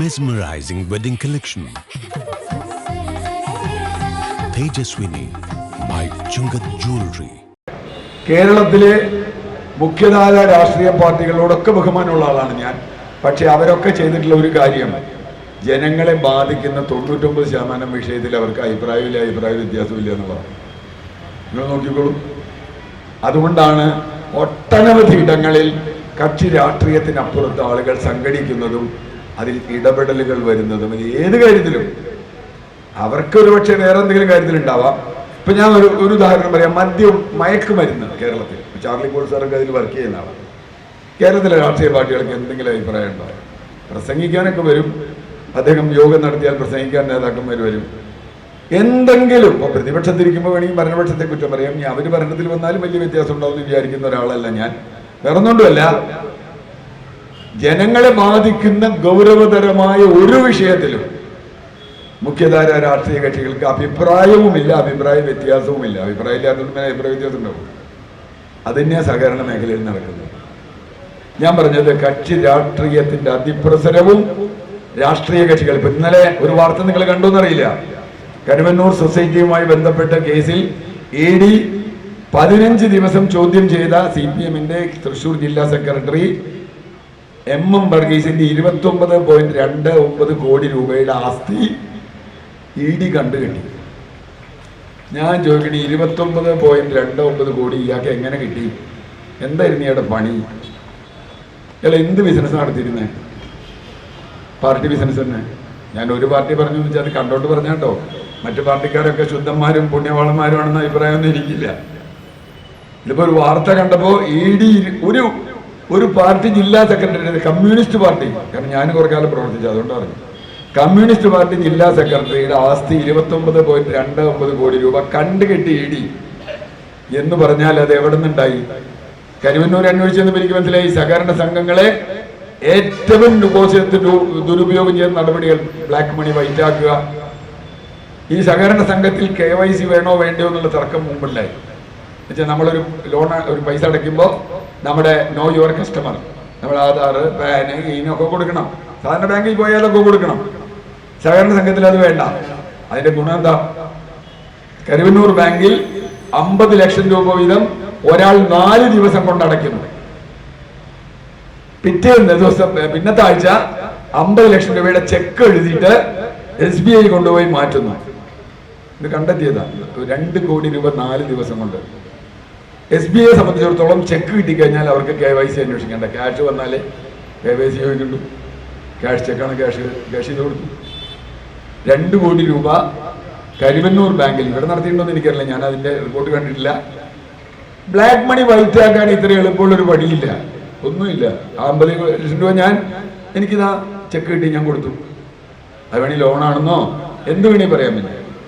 Mesmerizing wedding collection Tejaswini by Chungath jewellery കേരളത്തിലെ മുഖ്യധാര രാഷ്ട്രീയ പാർട്ടികളോടൊക്കെ ബഹുമാനമുള്ള ആളാണ് ഞാൻ. പക്ഷെ അവരൊക്കെ ചെയ്തിട്ടുള്ള ഒരു കാര്യം ജനങ്ങളെ ബാധിക്കുന്ന തൊണ്ണൂറ്റൊമ്പത് ശതമാനം വിഷയത്തിൽ അവർക്ക് അഭിപ്രായമില്ല അഭിപ്രായ വ്യത്യാസമില്ല എന്നുള്ളതാണ് നിങ്ങൾ നോക്കിക്കോളൂ. അതുകൊണ്ടാണ് ഒട്ടനവധി ഇടങ്ങളിൽ കക്ഷി രാഷ്ട്രീയത്തിനപ്പുറത്ത് ആളുകൾ സംഘടിക്കുന്നതും അതിൽ ഇടപെടലുകൾ വരുന്നതും ഏത് കാര്യത്തിലും അവർക്ക് ഒരു പക്ഷേ വേറെ എന്തെങ്കിലും കാര്യത്തിലുണ്ടാവാം. ഇപ്പൊ ഞാൻ ഒരു ഒരു ഉദാഹരണം പറയാം. മദ്യം മയക്കുമരുന്ന് കേരളത്തിൽ. ചാർലി പോൾ സാറൊക്കെ അതിൽ വർക്ക് ചെയ്യുന്ന ആളാണ് കേരളത്തിലെ രാഷ്ട്രീയ പാർട്ടികൾക്ക് എന്തെങ്കിലും അഭിപ്രായം ഉണ്ടാവും പ്രസംഗിക്കാനൊക്കെ വരും. അദ്ദേഹം യോഗം നടത്തിയാൽ പ്രസംഗിക്കാൻ നേതാക്കന്മാർ വരും. എന്തെങ്കിലും ഇപ്പൊ പ്രതിപക്ഷത്തിരിക്കുമ്പോൾ വേണമെങ്കിൽ ഭരണപക്ഷത്തെ കുറ്റം പറയാം. അവർ ഭരണത്തിൽ വന്നാലും വലിയ വ്യത്യാസം ഉണ്ടാവും വിചാരിക്കുന്ന ഒരാളല്ല ഞാൻ. വേറൊന്നുകൊണ്ടുമല്ല ജനങ്ങളെ ബാധിക്കുന്ന ഗൗരവതരമായ ഒരു വിഷയത്തിലും മുഖ്യധാര രാഷ്ട്രീയ കക്ഷികൾക്ക് അഭിപ്രായവുമില്ല അഭിപ്രായ വ്യത്യാസവുമില്ല. അഭിപ്രായം ഇല്ലാത്തതുകൊണ്ട് അഭിപ്രായ വ്യത്യാസം ഉണ്ടാവും. അതന്നെ സഹകരണ മേഖലയിൽ നടക്കുന്നത്. ഞാൻ പറഞ്ഞത് കക്ഷി രാഷ്ട്രീയത്തിന്റെ അതിപ്രസരവും രാഷ്ട്രീയ കക്ഷികൾ. ഇപ്പൊ ഇന്നലെ ഒരു വാർത്ത നിങ്ങൾ കണ്ടോന്നറിയില്ല. കരുവന്നൂർ സൊസൈറ്റിയുമായി ബന്ധപ്പെട്ട കേസിൽ ഇ ഡി പതിനഞ്ച് ദിവസം ചോദ്യം ചെയ്ത സി പി എമ്മിന്റെ തൃശൂർ ജില്ലാ സെക്രട്ടറി എം എം വർഗീസിന്റെ ഇരുപത്തി ഒമ്പത് പോയിന്റ് രണ്ട് ഒമ്പത് കോടി രൂപയുടെ ആസ്തി ഇ ഡി കണ്ടു കിട്ടി. ഞാൻ ചോദിക്കണേ ഇരുപത്തൊമ്പത് പോയിന്റ് രണ്ട് ഒമ്പത് കോടി ഇയാൾക്ക് എങ്ങനെ കിട്ടി? എന്തായിരുന്നു ഇയാളുടെ പണി? ഇയാൾ എന്ത് ബിസിനസ് നടത്തിയിരുന്നേ പാർട്ടി ബിസിനസ് തന്നെ. ഞാൻ ഒരു പാർട്ടി പറഞ്ഞു വെച്ചാൽ അത് കണ്ടോണ്ട് പറഞ്ഞാട്ടോ മറ്റു പാർട്ടിക്കാരൊക്കെ ശുദ്ധന്മാരും പുണ്യവാളന്മാരുമാണെന്ന അഭിപ്രായമൊന്നും എനിക്കില്ല. ഇതിപ്പോ ഒരു വാർത്ത കണ്ടപ്പോ ഇ ഡി ഒരു ഒരു പാർട്ടി ജില്ലാ സെക്രട്ടറി കമ്മ്യൂണിസ്റ്റ് പാർട്ടി. കാരണം ഞാൻ കുറെ കാലം പ്രവർത്തിച്ചു അതുകൊണ്ട് പറഞ്ഞു കമ്മ്യൂണിസ്റ്റ് പാർട്ടി ജില്ലാ സെക്രട്ടറിയുടെ ആസ്തി ഇരുപത്തി ഒമ്പത് പോയിന്റ് രണ്ട് ഒമ്പത് കോടി രൂപ കണ്ടുകെട്ടി ഇടി. എന്ന് പറഞ്ഞാൽ അത് എവിടെ നിന്നുണ്ടായി? കരുവന്നൂർ അന്വേഷിച്ചെന്ന് എനിക്ക് മനസ്സിലായി. സഹകരണ സംഘങ്ങളെ ഏറ്റവും ലുക്കോസിയത്ത് ദുരുപയോഗം ചെയ്യുന്ന നടപടികൾ ബ്ലാക്ക് മണി വൈറ്റ് ആക്കുക. ഈ സഹകരണ സംഘത്തിൽ കെ വൈ സി വേണോ വേണ്ടയോ എന്നുള്ള തർക്കം മുമ്പുണ്ടായി എന്നുവെച്ചാൽ നമ്മളൊരു ലോൺ ഒരു പൈസ അടയ്ക്കുമ്പോൾ നമ്മുടെ നോ യുവർ കസ്റ്റമർ നമ്മൾ ആധാർ പാന് ഈനൊക്കെ കൊടുക്കണം. സാധാരണ ബാങ്കിൽ പോയാലൊക്കെ കൊടുക്കണം. സഹകരണ സംഘത്തിൽ അത് വേണ്ട. അതിന്റെ ഗുണം എന്താ? കരുവന്നൂർ ബാങ്കിൽ അമ്പത് ലക്ഷം രൂപ വീതം ഒരാൾ നാല് ദിവസം കൊണ്ട് അടയ്ക്കുന്നു. പിറ്റേന്ന് ദിവസം പിന്നത്തെ ആഴ്ച അമ്പത് ലക്ഷം രൂപയുടെ ചെക്ക് എഴുതിയിട്ട് എസ് ബി ഐ കൊണ്ടുപോയി മാറ്റുന്നു. ഇത് കണ്ടെത്തിയതാണ് രണ്ട് കോടി രൂപ നാല് ദിവസം കൊണ്ട്. എസ് ബി ഐയെ സംബന്ധിച്ചിടത്തോളം ചെക്ക് കിട്ടിക്കഴിഞ്ഞാൽ അവർക്ക് കെ വൈ സി അന്വേഷിക്കേണ്ട ക്യാഷ് വന്നാലേ കെ വൈ സി ചോദിക്കുള്ളൂ ക്യാഷ് ചെക്കാണ് ക്യാഷ് ക്യാഷ് ചെയ്ത് കൊടുത്തു രണ്ട് കോടി രൂപ കരിവന്നൂർ ബാങ്കിൽ ഇവിടെ നടത്തിയിട്ടുണ്ടോന്ന് എനിക്കറിയില്ല. ഞാൻ അതിന്റെ റിപ്പോർട്ട് കണ്ടിട്ടില്ല. ബ്ലാക്ക് മണി വൈറ്റ് ആക്കാൻ ഇത്ര എളുപ്പമുള്ള ഒരു വഴിയില്ല. ഒന്നുമില്ല. അമ്പത് ലക്ഷം രൂപ ഞാൻ എനിക്കിതാ ചെക്ക് കിട്ടി ഞാൻ കൊടുത്തു. അത് വേണി ലോണാണെന്നോ എന്ത് വേണി പറയാൻ പറ്റും.